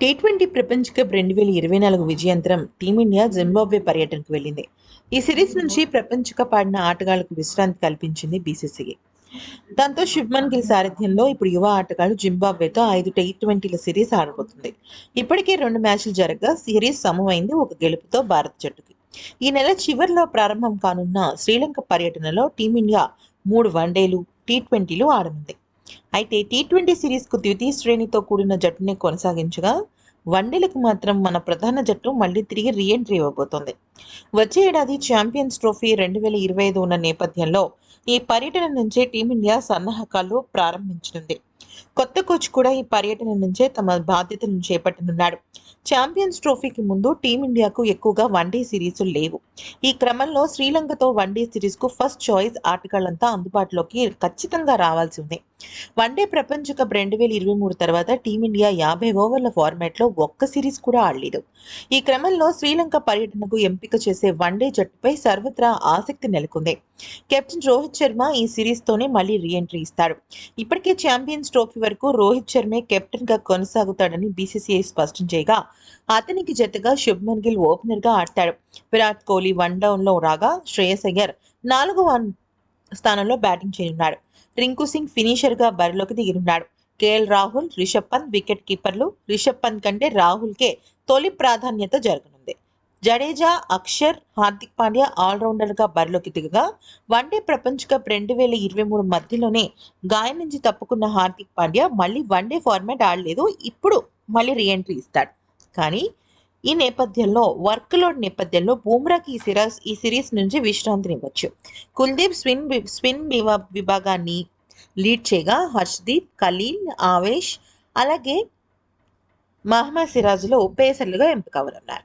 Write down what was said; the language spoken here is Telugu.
టీ ట్వంటీ ప్రపంచ కప్ రెండు వేల ఇరవై నాలుగు విజయంతరం టీమిండియా జింబాబ్వే పర్యటనకు వెళ్ళింది. ఈ సిరీస్ నుంచి ప్రపంచ కప్ ఆడిన ఆటగాళ్ళకు విశ్రాంతి కల్పించింది బీసీసీఐ దాంతో శుభ్మన్ గిల్ సారథ్యంలో ఇప్పుడు యువ ఆటగాడు జింబాబ్వేతో ఐదు టీ ట్వంటీల సిరీస్ ఆడబోతుంది. ఇప్పటికే రెండు మ్యాచ్లు జరగగా సిరీస్ సమమైంది ఒక గెలుపుతో భారత జట్టుకి. ఈ నెల చివరిలో ప్రారంభం కానున్న శ్రీలంక పర్యటనలో టీమిండియా మూడు వన్డేలు టీ ట్వంటీలు ఆడనుంది. అయితే టీ ట్వంటీ సిరీస్కు ద్వితీయ శ్రేణితో కూడిన జట్టునే కొనసాగించగా వన్డేలకు మాత్రం మన ప్రధాన జట్టు మళ్ళీ తిరిగి రీఎంట్రీ ఇవ్వబోతోంది. వచ్చే ఏడాది ఛాంపియన్స్ ట్రోఫీ రెండు వేల ఇరవై ఐదు ఉన్న నేపథ్యంలో ఈ పర్యటన నుంచే టీమిండియా సన్నాహకాలు ప్రారంభించనుంది. కొత్త కోచ్ కూడా ఈ పర్యటన నుంచే తమ బాధ్యతలను చేపట్టనున్నాడు. ఛాంపియన్స్ ట్రోఫీకి ముందు టీమిండియాకు ఎక్కువగా వన్డే సిరీస్లు లేవు. ఈ క్రమంలో శ్రీలంకతో వన్డే సిరీస్కు ఫస్ట్ చాయిస్ ఆటగాళ్ళంతా అందుబాటులోకి ఖచ్చితంగా రావాల్సి ఉంది. వన్డే ప్రపంచ కప్ రెండు వేల ఇరవై మూడు తర్వాత టీమిండియా యాభై ఓవర్ల ఫార్మాట్లో ఒక్క సిరీస్ కూడా ఆడలేదు. ఈ క్రమంలో శ్రీలంక పర్యటనకు ఎంపిక చేసే వన్డే జట్టుపై సర్వత్రా ఆసక్తి నెలకొంది. కెప్టెన్ రోహిత్ శర్మ ఈ సిరీస్తోనే మళ్ళీ రీఎంట్రీ ఇస్తాడు. ఇప్పటికే ఛాంపియన్స్ ట్రోఫీ వరకు రోహిత్ శర్మే కెప్టెన్గా కొనసాగుతాడని బీసీసీఐ స్పష్టం చేయగా అతనికి జతగా శుభ్మన్ గిల్ ఓపెనర్గా ఆడతాడు. విరాట్ కోహ్లీ వన్ డౌన్లో రాగా శ్రేయస్ అయ్యర్ నాలుగవ స్థానంలో బ్యాటింగ్ చేయనున్నాడు. రింకు సింగ్ ఫినిషర్గా బరిలోకి దిగినున్నాడు. కేఎల్ రాహుల్ రిషబ్ పంత్ వికెట్ కీపర్లు రిషబ్ పంత్ కంటే రాహుల్కే తొలి ప్రాధాన్యత జరగనుంది. జడేజా అక్షర్ హార్దిక్ పాండ్యా ఆల్రౌండర్గా బరిలోకి దిగగా వన్డే ప్రపంచ కప్ రెండు వేల ఇరవై మూడు మధ్యలోనే గాయం నుంచి తప్పుకున్న హార్దిక్ పాండ్యా మళ్ళీ వన్డే ఫార్మాట్ ఆడలేదు ఇప్పుడు మళ్ళీ రీఎంట్రీ ఇస్తాడు. కానీ ఈ నేపథ్యంలో వర్క్ లోడ్ నేపథ్యంలో బూమ్రాకి ఈ సిరాస్ ఈ సిరీస్ నుంచి విశ్రాంతినివ్వచ్చు కుల్దీప్ స్విన్ వి- స్పిన్ విభా- విభాగాన్ని లీడ్ చేయగా హర్షదీప్ ఖలీల్ ఆవేష్ అలాగే మహమ్మద్ సిరాజ్లో పేసర్లుగా ఎంపిక అవ్వనున్నారు